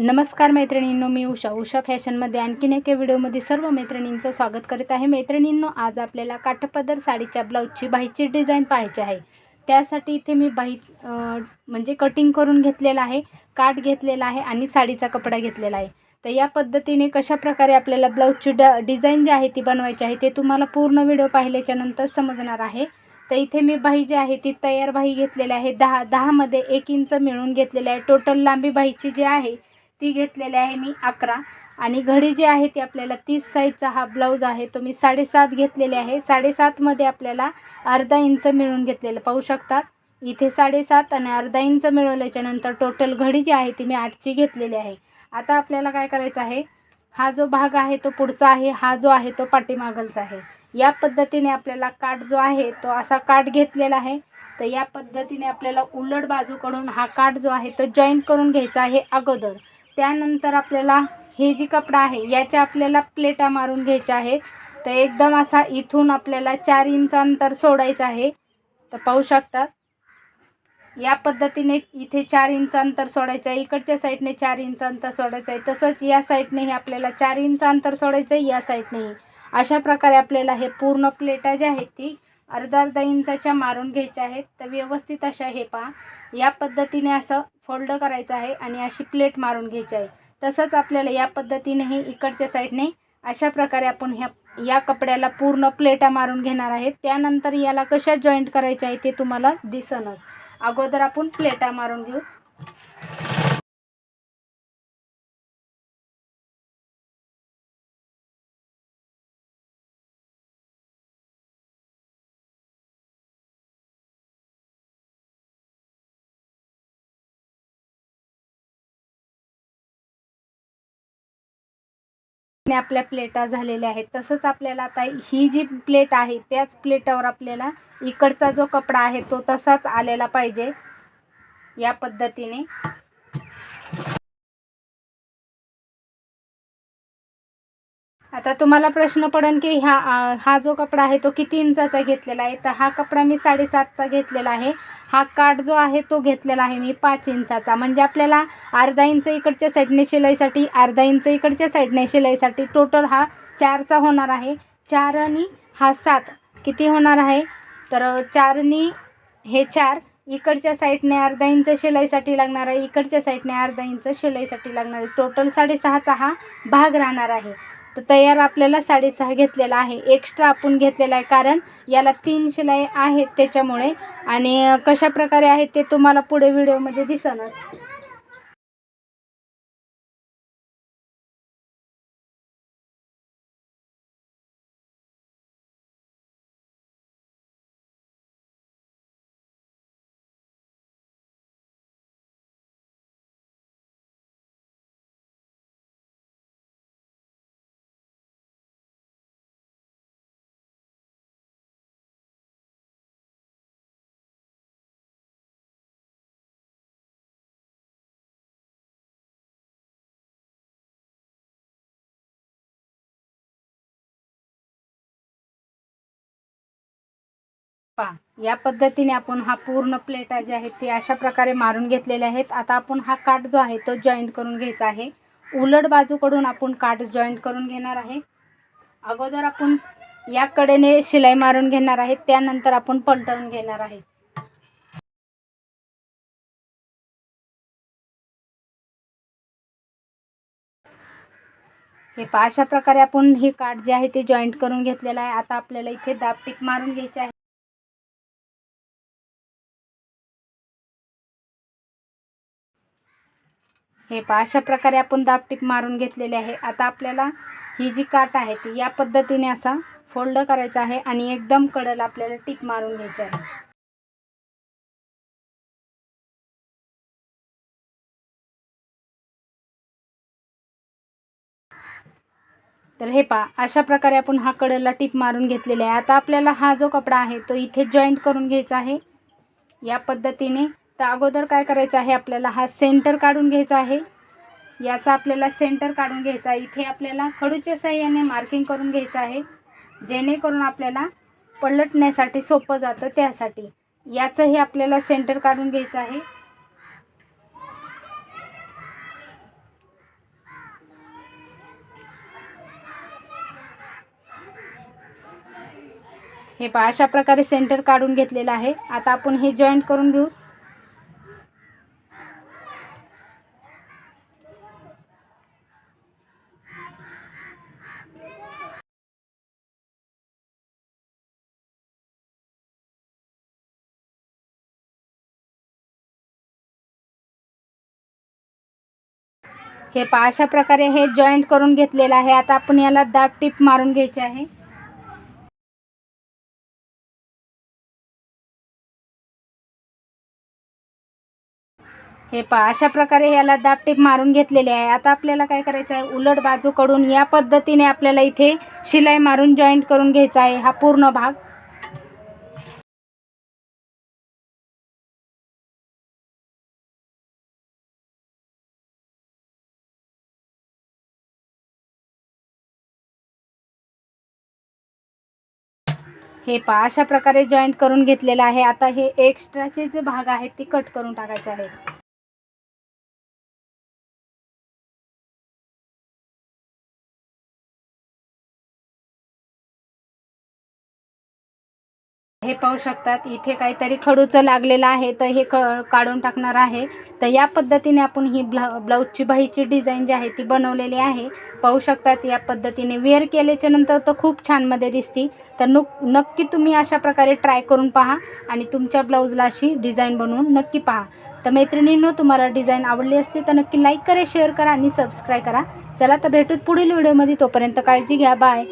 नमस्कार मैत्रिणींनो मी उषा. उषा फॅशनमध्ये आणखीन एका व्हिडिओमध्ये सर्व मैत्रिणींचं स्वागत करीत आहे. मैत्रिणींनो आज आपल्याला काठपदर साडीच्या ब्लाऊजची बाहीची डिझाईन पाहायची आहे. त्यासाठी इथे मी बाही म्हणजे कटिंग करून घेतलेलं आहे काठ घेतलेला आहे आणि साडीचा कपडा घेतलेला आहे. तर या पद्धतीने कशाप्रकारे आपल्याला ब्लाऊजची ड डिझाईन जी आहे ती बनवायची आहे ते तुम्हाला पूर्ण व्हिडिओ पाहिल्याच्यानंतर समजणार आहे. तर इथे मी बाही जी आहे ती तयार बाही घेतलेली आहे. दहा दहामध्ये एक इंच मिळून घेतलेली आहे. टोटल लांबी बाहीची जी आहे ती घेतलेली आहे मी अकरा. आणि घडी जी आहे ती आपल्याला तीस साईजचा हा ब्लाऊज आहे तो मी साडेसात घेतलेले आहे. साडेसातमध्ये आपल्याला अर्धा इंच मिळून घेतलेलं पाहू शकतात इथे साडेसात आणि अर्धा इंच मिळवल्याच्यानंतर टोटल घडी जी आहे ती मी आठची घेतलेली आहे. आता आपल्याला काय करायचं आहे? हा जो भाग आहे तो पुढचा आहे हा जो आहे तो पाठीमागलचा आहे. या पद्धतीने आपल्याला काठ जो आहे तो असा काठ घेतलेला आहे. तर या पद्धतीने आपल्याला उलट बाजूकडून हा काठ जो आहे तो जॉईंट करून घ्यायचा आहे अगोदर. त्यानंतर आपल्याला हे जी कपडा आहे याच्या आपल्याला प्लेटा मारून घ्यायच्या आहे तर एकदम असा इथून आपल्याला चार इंच अंतर सोडायचं आहे. तर पाहू शकतात या पद्धतीने इथे चार इंच अंतर सोडायचं आहे. इकडच्या साईडने चार इंच अंतर सोडायचं आहे. तसंच या साईडनेही आपल्याला चार इंच अंतर सोडायचं आहे या साईडनेही. अशा प्रकारे आपल्याला हे पूर्ण प्लेटा ज्या आहेत ती अर्धा अर्धा इंचाच्या मारून घ्यायच्या आहेत. तर व्यवस्थित अशा हे पहा. या पद्धतीने असं फोल्ड करायचं आहे आणि अशी प्लेट मारून घ्यायची आहे. तसंच आपल्याला या पद्धतीनेही इकडच्या साईडने अशा प्रकारे आपण ह्या या कपड्याला पूर्ण प्लेटा मारून घेणार आहेत. त्यानंतर याला कशा जॉईंट करायच्या आहे ते तुम्हाला दिसनच अगोदर आपण प्लेटा मारून घेऊ. आपल्या प्लेटा झालेल्या आहेत. तसंच आपल्याला आता ही जी प्लेट आहे त्याच प्लेटावर आपल्याला इकडचा जो कपडा आहे तो तसाच आलेला पाहिजे. या पद्धतीने. आता तुम्हाला प्रश्न पडेल की ह्या हा जो कपडा आहे तो किती इंचाचा घेतलेला आहे? तर हा कपडा मी साडेसातचा घेतलेला आहे. हा काठ जो आहे तो घेतलेला आहे मी पाच इंचाचा. म्हणजे आपल्याला अर्धा इंच इकडच्या साईडने शिलाईसाठी अर्धा इंच इकडच्या साईडने शिलाईसाठी टोटल हा चारचा होणार आहे. चार आणि हा सात किती होणार आहे? तर चारनी हे चार इकडच्या साईडने अर्धा इंच शिलाईसाठी लागणार आहे. इकडच्या साईडने अर्धा इंच शिलाईसाठी लागणार आहे. टोटल साडेसहाचा हा भाग राहणार आहे. तर तयार आपल्याला साडेसहा घेतलेला आहे. एक्स्ट्रा आपण घेतलेला आहे कारण याला तीन शिलाई आहेत त्याच्यामुळे. आणि कशा प्रकारे आहेत ते तुम्हाला पुढे व्हिडिओमध्ये दिसणच पा. या पद्धतीने आपण हा पूर्ण प्लेटा जे आहेत ते अशा प्रकारे मारून घेतलेले आहेत. आता आपण हा काठ जो आहे तो जॉईंट करून घ्यायचा आहे. उलट बाजूकडून आपण काठ जॉईंट करून घेणार आहे. अगोदर आपण या कडेने शिलाई मारून घेणार आहे. त्यानंतर आपण पलटवून घेणार आहे. हे पहा अशा प्रकारे आपण हे काठ जे आहे ते जॉईंट करून घेतलेलं आहे. आता आपल्याला इथे दाबटीक मारून घ्यायचे आहे. हे पहा अशा प्रकारे आपण दाबटीप मारून घेतलेले आहे. आता आपल्याला ही जी काट आहे ती या पद्धतीने असा फोल्ड करायचा आहे आणि एकदम कडल आपल्याला टीप मारून घ्यायची आहे. तर हे पहा अशा प्रकारे आपण हा कडला टीप मारून घेतलेला आहे. आता आपल्याला हा जो कपडा आहे तो इथे जॉईंट करून घ्यायचा आहे. या पद्धतीने तर अगोदर काय करायचं आहे आपल्याला हा सेंटर काढून घ्यायचा आहे. याचा आपल्याला सेंटर काढून घ्यायचा आहे. इथे आपल्याला खडूच्या साह्याने मार्किंग करून घ्यायचं आहे. जेणेकरून आपल्याला पलटण्यासाठी सोपं जातं त्यासाठी. याचं हे आपल्याला सेंटर काढून घ्यायचं आहे. हे पहा अशा प्रकारे सेंटर काढून घेतलेलं आहे. आता आपण हे जॉईंट करून घेऊ. हे पा अशा प्रकारे हे जॉईंट करून घेतलेलं आहे. आता आपण याला दाट टीप मारून घ्यायची आहे. हे पहा अशा प्रकारे याला दाब टीप मारून घेतलेले आहे. आता आपल्याला काय करायचं आहे? उलट बाजूकडून या पद्धतीने आपल्याला इथे शिलाई मारून जॉईंट करून घ्यायचा आहे हा पूर्ण भाग. हे पहा अशा प्रकारे जॉईंट करून घेतलेलं आहे. आता हे एक्स्ट्राचे जे भाग आहेत ते कट करून टाकायचे आहेत. हे पाहू शकतात. इथे काहीतरी खडूचं लागलेलं आहे तर हे क काढून टाकणार आहे. तर या पद्धतीने आपण ही ब्ला ब्लाऊजची बाहीची डिझाईन जी आहे ती बनवलेली आहे. पाहू शकतात या पद्धतीने वेअर केल्याच्यानंतर तर खूप छानमध्ये दिसती. तर नुक नक्की तुम्ही अशा प्रकारे ट्राय करून पहा आणि तुमच्या ब्लाऊजला अशी डिझाईन बनवून नक्की पहा. तर मैत्रिणींनो तुम्हाला डिझाईन आवडली असली तर नक्की लाईक करा शेअर करा आणि सबस्क्राईब करा. चला तर भेटूत पुढील व्हिडिओमध्ये. तोपर्यंत काळजी घ्या. बाय.